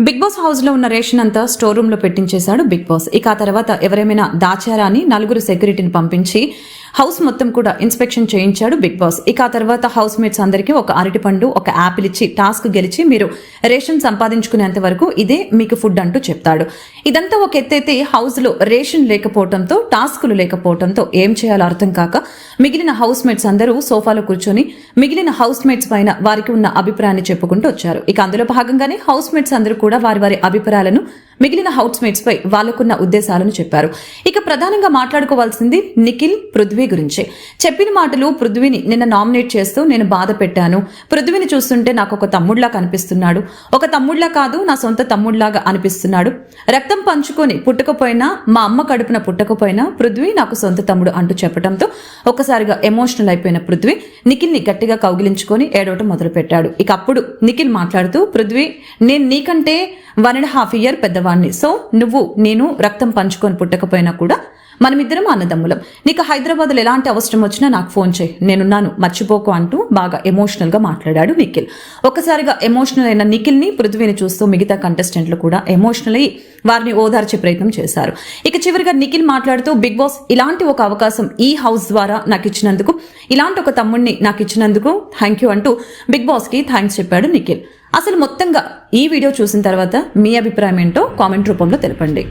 Big boss హౌస్లో ఉన్న ration అంతా స్టోర్ రూమ్లో పెట్టించేశాడు బిగ్ బాస్. ఇక ఆ తర్వాత ఎవరేమైనా దాచారా అని నలుగురు సెక్యూరిటీని పంపించి హౌస్ మొత్తం కూడా ఇన్స్పెక్షన్ చేయించాడు బిగ్ బాస్. ఇక ఆ తర్వాత హౌస్ మేట్స్ అందరికీ ఒక అరటిపండు ఒక యాపిల్ ఇచ్చి టాస్క్ గెలిచి మీరు రేషన్ సంపాదించుకునేంత వరకు ఇదే మీకు ఫుడ్ అంటూ చెప్తాడు. ఇదంతా ఒక ఎత్తైతే హౌస్లో రేషన్ లేకపోవడంతో టాస్కులు లేకపోవడంతో ఏం చేయాలో అర్థం కాక మిగిలిన హౌస్ మేట్స్ అందరూ సోఫాలో కూర్చొని మిగిలిన హౌస్ మేట్స్ పైన వారికి ఉన్న అభిప్రాయాన్ని చెప్పుకుంటూ వచ్చారు. ఇక అందులో భాగంగానే హౌస్ మేట్స్ అందరూ కూడా వారి వారి అభిప్రాయాలను మిగిలిన హౌస్ మేట్స్ పై వాళ్ళకున్న ఉద్దేశాలను చెప్పారు. ఇక ప్రధానంగా మాట్లాడుకోవాల్సింది నిఖిల్ పృథ్వీ గురించి. చెప్పిన మాటలు పృథ్వీని నిన్న నామినేట్ చేస్తూ నేను బాధ పెట్టాను. పృథ్వీని చూస్తుంటే నాకు ఒక తమ్ముళ్ళా కనిపిస్తున్నాడు. ఒక తమ్ముళ్ళా కాదు నా సొంత తమ్ముళ్ళాగా అనిపిస్తున్నాడు. రక్తం పంచుకొని పుట్టకపోయినా మా అమ్మ కడుపున పుట్టకపోయినా పృథ్వీ నాకు సొంత తమ్ముడు అంటూ చెప్పడంతో ఒక్కసారిగా ఎమోషనల్ అయిపోయిన పృథ్వీ నిఖిల్ని గట్టిగా కౌగిలించుకొని ఏడవటం మొదలుపెట్టాడు. ఇక అప్పుడు నిఖిల్ మాట్లాడుతూ పృథ్వీ నేను నీకంటే వన్ అండ్ హాఫ్ ఇయర్ పెద్దవాడిని సో నువ్వు నేను రక్తం పంచుకొని పుట్టకపోయినా కూడా మనమిద్దరం అన్నదమ్ములం నీకు హైదరాబాద్లో ఎలాంటి అవసరం వచ్చినా నాకు ఫోన్ చేయి. నేనున్నాను. మర్చిపోకు అంటూ బాగా ఎమోషనల్గా మాట్లాడాడు నిఖిల్. ఒక్కసారిగా ఎమోషనల్ అయిన నిఖిల్ని పృథ్వీని చూస్తూ మిగతా కంటెస్టెంట్లు కూడా ఎమోషనల్ అయ్యి వారిని ఓదార్చే ప్రయత్నం చేశారు. ఇక చివరిగా నిఖిల్ మాట్లాడుతూ బిగ్ బాస్ ఇలాంటి ఒక అవకాశం ఈ హౌస్ ద్వారా నాకు ఇచ్చినందుకు ఇలాంటి ఒక తమ్ముడిని నాకు ఇచ్చినందుకు థ్యాంక్ యూ అంటూ బిగ్ బాస్కి థ్యాంక్స్ చెప్పాడు నిఖిల్. అసలు మొత్తంగా ఈ వీడియో చూసిన తర్వాత మీ అభిప్రాయం ఏంటో కామెంట్ రూపంలో తెలపండి.